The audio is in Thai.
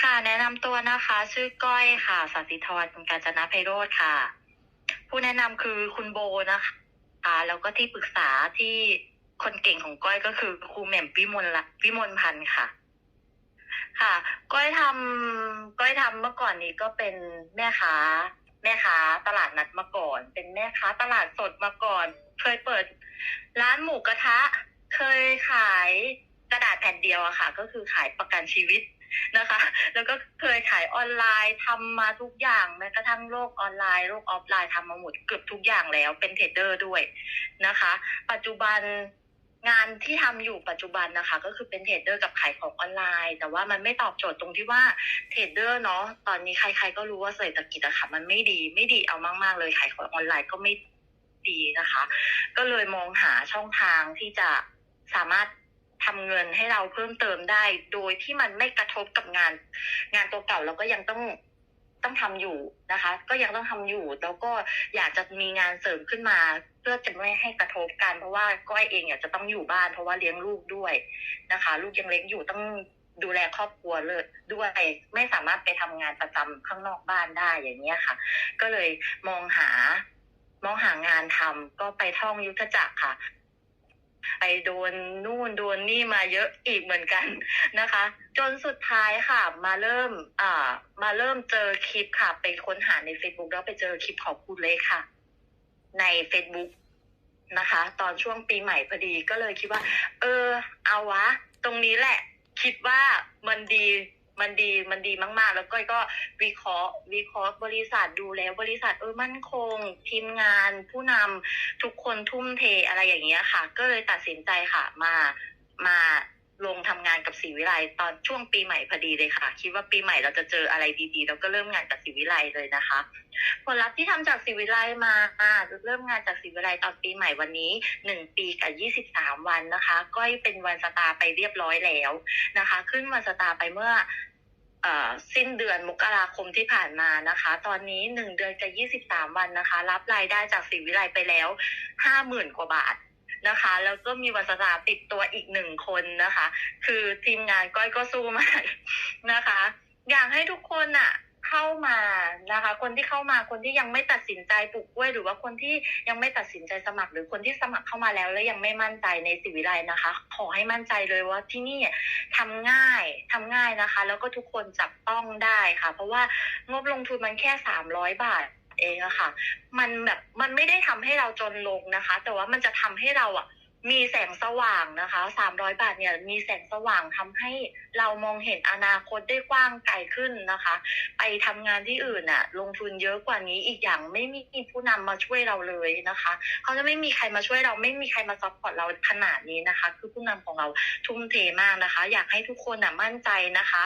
ค่ะแนะนำตัวนะคะ ชื่อก้อยค่ะสัสิธรกาญจนาไพโรธค่ะ ผู้แนะนำคือคุณโบนะคะอ่าแล้วก็ที่ปรึกษาที่คนเก่งของก้อยก็คือครูแหม่มวิมลละวิมลพันธ์ค่ะ ค่ะ ก้อยทำก้อยทำเมื่อก่อนนี้ก็เป็นแม่ค้า แม่ค้าตลาดนัดมาก่อน เป็นแม่ค้าตลาดสดมาก่อน เคยเปิด ร้านหมูกระทะ เคยขายกระดาษแผ่นเดียวอะค่ะ ก็คือขายประกันชีวิต นะคะ แล้วก็เคยขายออนไลน์ทำมาทุกอย่างแม้กระทั่งโลกออนไลน์โลกออฟไลน์ทำมาหมดเกือบทุกอย่างแล้วเป็นเทรดเดอร์ด้วยนะคะ ปัจจุบันงานที่ทำอยู่ปัจจุบันนะคะ ก็คือเป็นเทรดเดอร์กับขายของออนไลน์ แต่ว่ามันไม่ตอบโจทย์ตรงที่ว่าเทรดเดอร์เนาะตอนนี้ใคร ๆ ก็รู้ว่าเศรษฐกิจอะค่ะมันไม่ดีไม่ดีเอามาก ๆ เลยขายของออนไลน์ก็ไม่ดีนะคะ ก็เลยมองหาช่องทางที่จะสามารถ ทำเงินให้เราเพิ่มเติมได้ โดยที่มันไม่กระทบกับงาน งานตัวเก่าเราก็ยังต้องต้องทำอยู่นะคะ ก็ยังต้องทำอยู่ แล้วก็อยากจะมีงานเสริมขึ้นมา เพื่อจะไม่ให้กระทบกันเพราะว่าก้อยเองอยากจะต้องอยู่บ้านเพราะว่าเลี้ยงลูกด้วยนะคะ ลูกยังเล็กอยู่ต้องดูแลครอบครัวเลยด้วยไม่สามารถไปทำงานประจำข้างนอกบ้านได้อย่างเงี้ยค่ะ ก็เลยมองหามองหางานทำก็ไปท่องยุทธจักรค่ะ ไปโดนนู่นโดนนี่มาเยอะอีกเหมือนกันนะคะ จนสุดท้ายค่ะมาเริ่มอ่ามาเริ่มเจอคลิปค่ะ ไปค้นหาใน Facebook แล้วไปเจอคลิปของคุณเล็กค่ะ ใน Facebook นะคะ ตอนช่วงปีใหม่พอดีก็เลยคิดว่า เออ เอาวะ ตรงนี้แหละ คิดว่ามันดี มันดีมันดีมากๆ แล้วก้อยก็วิเคราะห์วิเคราะห์บริษัทดูแล้วบริษัทเออมั่นคง ทีมงานผู้นำทุกคนทุ่มเทอะไรอย่างเงี้ยค่ะ ก็เลยตัดสินใจค่ะมามาลงทำงานกับศรีวิไลตอนช่วงปีใหม่พอดีเลยค่ะ คิดว่าปีใหม่เราจะเจออะไรดีๆแล้วก็เริ่มงานกับศรีวิไลเลยนะคะ ผลลัพธ์ที่ทำจากศรีวิไลมาอ่าเริ่มงานจากศรีวิไลตอนปีใหม่วันนี้หนึ่งปีกับยี่สิบสามวันนะคะก้อยเป็นวันสตาร์ไปเรียบร้อยแล้วนะคะ ขึ้นวันสตาร์ไปเมื่อ สิ้นเดือนมกราคมที่ผ่านมานะคะ ตอนนี้หนึ่งเดือนจะยี่สิบสามวันนะคะ รับรายได้จากสีวิไลไปแล้วห้าหมื่นกว่าบาทนะคะแล้วก็มีวัสดาติดตัวอีกหนึ่งคนนะคะ คือทีมงานก้อยก็สู้มากนะคะ อยากให้ทุกคนอะเข้ามา นะคะ คนที่เข้ามาคนที่ยังไม่ตัดสินใจปลูกกล้วย หรือว่าคนที่ยังไม่ตัดสินใจสมัคร หรือคนที่สมัครเข้ามาแล้ว แล้วยังไม่มั่นใจในสิวิไลนะคะ ขอให้มั่นใจเลยว่าที่นี่ทำง่ายทำง่ายนะคะ แล้วก็ทุกคนจับต้องได้ค่ะ เพราะว่างบลงทุนมันแค่สามร้อยบาทเองอะค่ะ มันแบบมันไม่ได้ทำให้เราจนลงนะคะ แต่ว่ามันจะทำให้เราอะ มีแสงสว่างนะคะสามร้อยบาทเนี่ยมีแสงสว่างทำให้เรามองเห็นอนาคตได้กว้างไกลขึ้นนะคะ ไปทำงานที่อื่นน่ะลงทุนเยอะกว่านี้อีกอย่างไม่มีผู้นำมาช่วยเราเลยนะคะเขาจะไม่มีใครมาช่วยเราไม่มีใครมาซัพพอร์ตเราขนาดนี้นะคะ คือผู้นำของเราทุ่มเทมากนะคะ อยากให้ทุกคนน่ะมั่นใจนะคะ